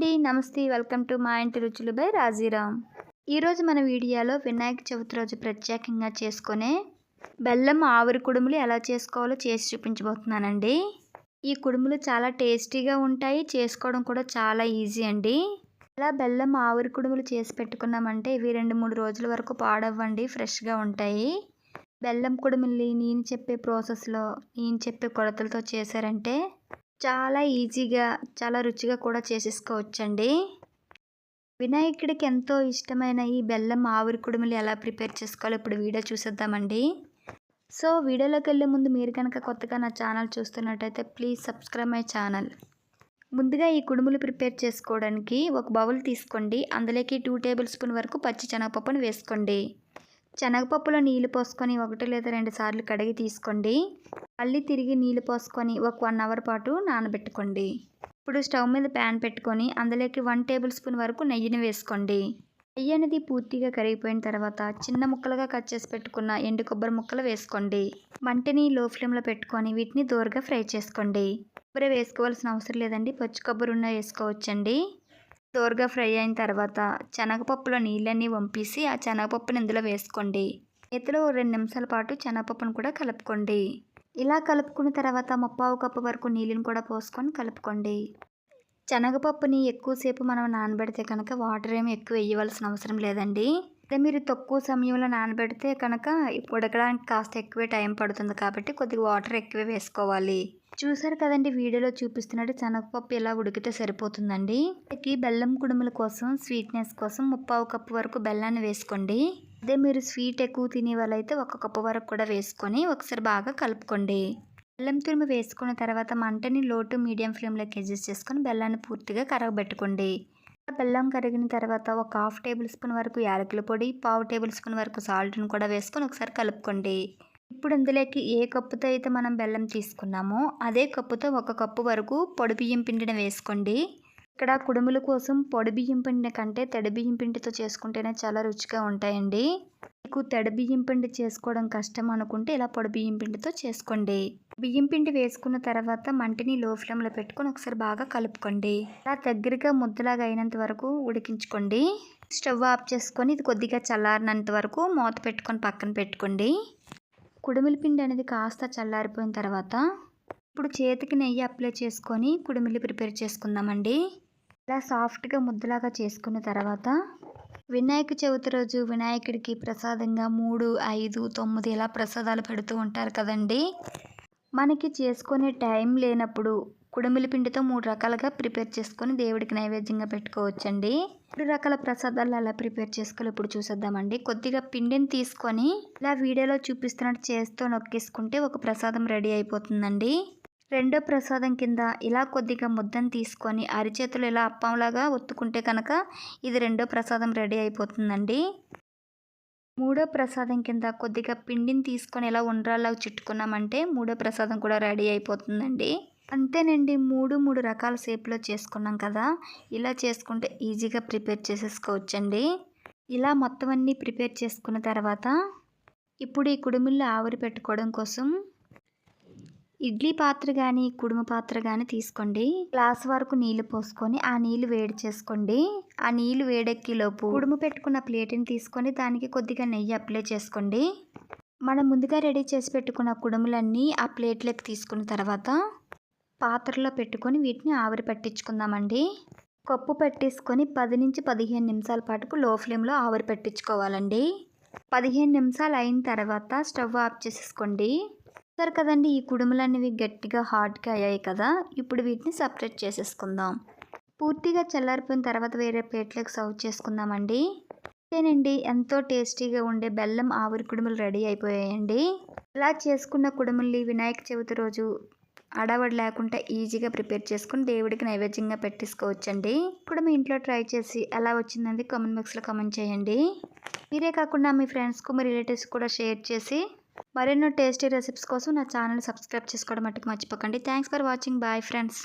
అండి. నమస్తే. Welcome to మా ఇంటి రుచులు బై రాజీరామ్. ఈరోజు మన వీడియోలో వినాయక చవితి రోజు ప్రత్యేకంగా చేసుకునే బెల్లం ఆవిరి కుడుములు ఎలా చేసుకోవాలో చేసి చూపించబోతున్నానండి. ఈ కుడుములు చాలా టేస్టీగా ఉంటాయి. చేసుకోవడం కూడా చాలా ఈజీ అండి. ఇలా బెల్లం ఆవిరి కుడుములు చేసి పెట్టుకున్నామంటే ఇవి రెండు మూడు రోజుల వరకు పాడవ్వండి. ఫ్రెష్గా ఉంటాయి. బెల్లం కుడుముల్ని నేను చెప్పే ప్రాసెస్లో నేను చెప్పే కొలతలతో చేశారంటే చాలా ఈజీగా చాలా రుచిగా కూడా చేసేసుకోవచ్చండి. వినాయకుడికి ఎంతో ఇష్టమైన ఈ బెల్లం ఆవిరి కుడుములు ఎలా ప్రిపేర్ చేసుకోవాలో ఇప్పుడు వీడియో చూసేద్దామండి. సో వీడియోలోకి వెళ్ళే ముందు మీరు కనుక కొత్తగా నా ఛానల్ చూస్తున్నట్టయితే ప్లీజ్ సబ్స్క్రైబ్ మై ఛానల్. ముందుగా ఈ కుడుములు ప్రిపేర్ చేసుకోవడానికి ఒక బౌల్ తీసుకోండి. అందులోకి టూ టేబుల్ స్పూన్ వరకు పచ్చి శనగపప్పును వేసుకోండి. శనగపప్పులో నీళ్ళు పోసుకొని ఒకటి లేదా రెండు సార్లు కడిగి తీసుకోండి. మళ్ళీ తిరిగి నీళ్ళు పోసుకొని ఒక వన్ అవర్ పాటు నానబెట్టుకోండి. ఇప్పుడు స్టవ్ మీద ప్యాన్ పెట్టుకొని అందులోకి వన్ టేబుల్ స్పూన్ వరకు నెయ్యిని వేసుకోండి. నెయ్యి అనేది పూర్తిగా కరిగిపోయిన తర్వాత చిన్న ముక్కలుగా కట్ చేసి పెట్టుకున్న ఎండు కొబ్బరి ముక్కలు వేసుకోండి. మంటని లో ఫ్లేమ్లో పెట్టుకొని వీటిని దూరగా ఫ్రై చేసుకోండి. కొబ్బరి వేసుకోవాల్సిన అవసరం లేదండి. పచ్చి కొబ్బరి ఉన్న వేసుకోవచ్చండి. దోరగా ఫ్రై అయిన తర్వాత శనగపప్పులో నీళ్ళన్నీ వంపేసి ఆ శనగపప్పుని ఇందులో వేసుకోండి. ఇతలో రెండు నిమిషాల పాటు శనగపప్పును కూడా కలుపుకోండి. ఇలా కలుపుకున్న తర్వాత ముప్పావు కప్పు వరకు నీళ్ళని కూడా పోసుకొని కలుపుకోండి. శనగపప్పుని ఎక్కువసేపు మనం నానబెడితే కనుక వాటర్ ఏమి ఎక్కువ వేయవలసిన అవసరం లేదండి. మీరు తక్కువ సమయంలో నానబెడితే కనుక ఉడకడానికి కాస్త ఎక్కువే టైం పడుతుంది కాబట్టి కొద్దిగా వాటర్ ఎక్కువే వేసుకోవాలి. చూసారు కదండి వీడియోలో చూపిస్తున్నట్టు శనగపప్పు ఇలా ఉడికితే సరిపోతుందండి. ఈ బెల్లం కుడుముల కోసం స్వీట్నెస్ కోసం ముప్పావు కప్పు వరకు బెల్లాన్ని వేసుకోండి. అదే మీరు స్వీట్ ఎక్కువ తినే వాళ్ళైతే ఒక కప్పు వరకు కూడా వేసుకొని ఒకసారి బాగా కలుపుకోండి. బెల్లం తురుము వేసుకున్న తర్వాత మంటని లోటు మీడియం ఫ్లేమ్లోకి అడ్జస్ట్ చేసుకొని బెల్లాన్ని పూర్తిగా కరగబెట్టుకోండి. బెల్లం కరిగిన తర్వాత ఒక హాఫ్ టేబుల్ స్పూన్ వరకు యాలకుల పొడి పావు టేబుల్ స్పూన్ వరకు సాల్ట్ని కూడా వేసుకొని ఒకసారి కలుపుకోండి. ఇప్పుడు ఇందులోకి ఏ కప్పుతో అయితే మనం బెల్లం తీసుకున్నామో అదే కప్పుతో ఒక కప్పు వరకు పొడి బియ్యం పిండిని వేసుకోండి. ఇక్కడ కుడుముల కోసం పొడి బియ్యం పిండి కంటే తడి బియ్యం పిండితో చేసుకుంటేనే చాలా రుచిగా ఉంటాయండి. మీకు తడి బియ్యం పిండి చేసుకోవడం కష్టం అనుకుంటే ఇలా పొడి బియ్యం పిండితో చేసుకోండి. బియ్యం పిండి వేసుకున్న తర్వాత మంటిని లో ఫ్లేమ్లో పెట్టుకొని ఒకసారి బాగా కలుపుకోండి. ఇలా దగ్గరగా ముద్దలాగా అయినంత వరకు ఉడికించుకోండి. స్టవ్ ఆఫ్ చేసుకొని ఇది కొద్దిగా చల్లారినంత వరకు మూత పెట్టుకొని పక్కన పెట్టుకోండి. కుడుమిలి పిండి అనేది కాస్త చల్లారిపోయిన తర్వాత ఇప్పుడు చేతికి నెయ్యి అప్లై చేసుకొని కుడుమిల్లి ప్రిపేర్ చేసుకుందామండి. ఇలా సాఫ్ట్గా ముద్దలాగా చేసుకున్న తర్వాత వినాయక చవితి రోజు వినాయకుడికి ప్రసాదంగా మూడు ఐదు తొమ్మిది ఇలా ప్రసాదాలు పెడుతూ ఉంటారు కదండి. మనకి చేసుకునే టైం లేనప్పుడు కుడుమిలి పిండితో మూడు రకాలుగా ప్రిపేర్ చేసుకొని దేవుడికి నైవేద్యంగా పెట్టుకోవచ్చండి. మూడు రకాల ప్రసాదాలు అలా ప్రిపేర్ చేసుకోవాలి. ఇప్పుడు చూసేద్దామండి. కొద్దిగా పిండిని తీసుకొని ఇలా వీడియోలో చూపిస్తున్నట్టు చేస్తూ నొక్కేసుకుంటే ఒక ప్రసాదం రెడీ అయిపోతుందండి. రెండో ప్రసాదం కింద ఇలా కొద్దిగా ముద్దను తీసుకొని అరిచేతులు ఇలా అప్పంలాగా ఒత్తుకుంటే కనుక ఇది రెండో ప్రసాదం రెడీ అయిపోతుందండి. మూడో ప్రసాదం కింద కొద్దిగా పిండిని తీసుకొని ఇలా ఉండ్రాల్లాగా చుట్టుకున్నామంటే మూడో ప్రసాదం కూడా రెడీ అయిపోతుందండి. అంతేనండి మూడు మూడు రకాల షేప్లో చేసుకున్నాం కదా. ఇలా చేసుకుంటే ఈజీగా ప్రిపేర్ చేసేసుకోవచ్చండి. ఇలా మొత్తం అన్నీ ప్రిపేర్ చేసుకున్న తర్వాత ఇప్పుడు ఈ కుడుముల్లో ఆవిరి పెట్టుకోవడం కోసం ఇడ్లీ పాత్ర కానీ కుడుము పాత్ర కానీ తీసుకోండి. గ్లాస్ వరకు నీళ్ళు పోసుకొని ఆ నీళ్ళు వేడి చేసుకోండి. ఆ నీళ్ళు వేడెక్కిలోపు కుడుము పెట్టుకున్న ప్లేట్ని తీసుకొని దానికి కొద్దిగా నెయ్యి అప్లై చేసుకోండి. మనం ముందుగా రెడీ చేసి పెట్టుకున్న కుడుములన్నీ ఆ ప్లేట్లోకి తీసుకున్న తర్వాత పాత్రలో పెట్టుకొని వీటిని ఆవిరి పట్టించుకుందామండి. కప్పు పెట్టేసుకొని పది నుంచి పదిహేను నిమిషాల పాటుకు లో ఫ్లేమ్లో ఆవిరి పెట్టించుకోవాలండి. పదిహేను నిమిషాలు అయిన తర్వాత స్టవ్ ఆఫ్ చేసేసుకోండి. సరే కదండి ఈ కుడుములు అనేవి గట్టిగా హాట్గా అయ్యాయి కదా ఇప్పుడు వీటిని సపరేట్ చేసేసుకుందాం. పూర్తిగా చల్లారిపోయిన తర్వాత వేరే ప్లేట్లోకి సర్వ్ చేసుకుందామండి. అంతేనండి ఎంతో టేస్టీగా ఉండే బెల్లం ఆవిరి కుడుములు రెడీ అయిపోయాయండి. ఇలా చేసుకున్న కుడుముల్ని వినాయక చవితి రోజు అడవడి లేకుండా ఈజీగా ప్రిపేర్ చేసుకుని దేవుడికి నైవేద్యంగా పెట్టేసుకోవచ్చండి. ఇప్పుడు మీ ఇంట్లో ట్రై చేసి ఎలా వచ్చిందండి కామెంట్ బాక్స్లో కామెంట్ చేయండి. మీరే కాకుండా మీ ఫ్రెండ్స్కు మీ రిలేటివ్స్ కూడా షేర్ చేసి మరెన్నో టేస్టీ రెసిపీస్ కోసం నా ఛానల్ సబ్స్క్రైబ్ చేసుకోవడం మట్టుకు మర్చిపోకండి. Thanks for watching. Bye friends.